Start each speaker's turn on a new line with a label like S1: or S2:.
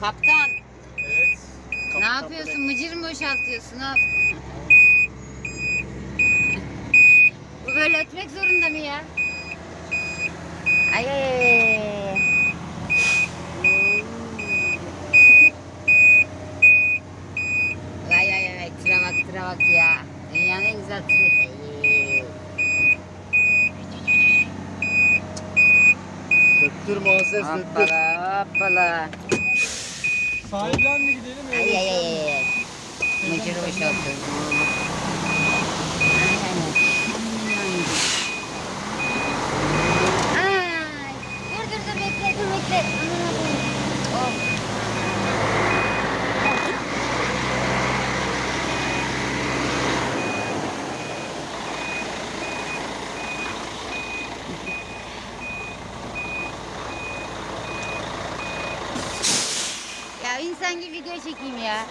S1: Kaptan
S2: Evet.
S1: ne yapıyorsun? Mıcır mı boşaltıyorsun? Ne yap- Bu böyle ötmek zorunda mı ya? Ay ay ay. Ay ay ay tıra bak tıra bak ya. Dünyanın en güzel tırı. Ay.
S2: Döktür Muazzez döktür.
S1: Hoppala hoppala.
S2: Sahilden mi gidelim?
S1: Ay ay ay ay. Mıcır boşaltıyoruz. Ay ay ay. Ay. Dur dur dur bekle dur bekle. İnsan gibi video çekeyim ya.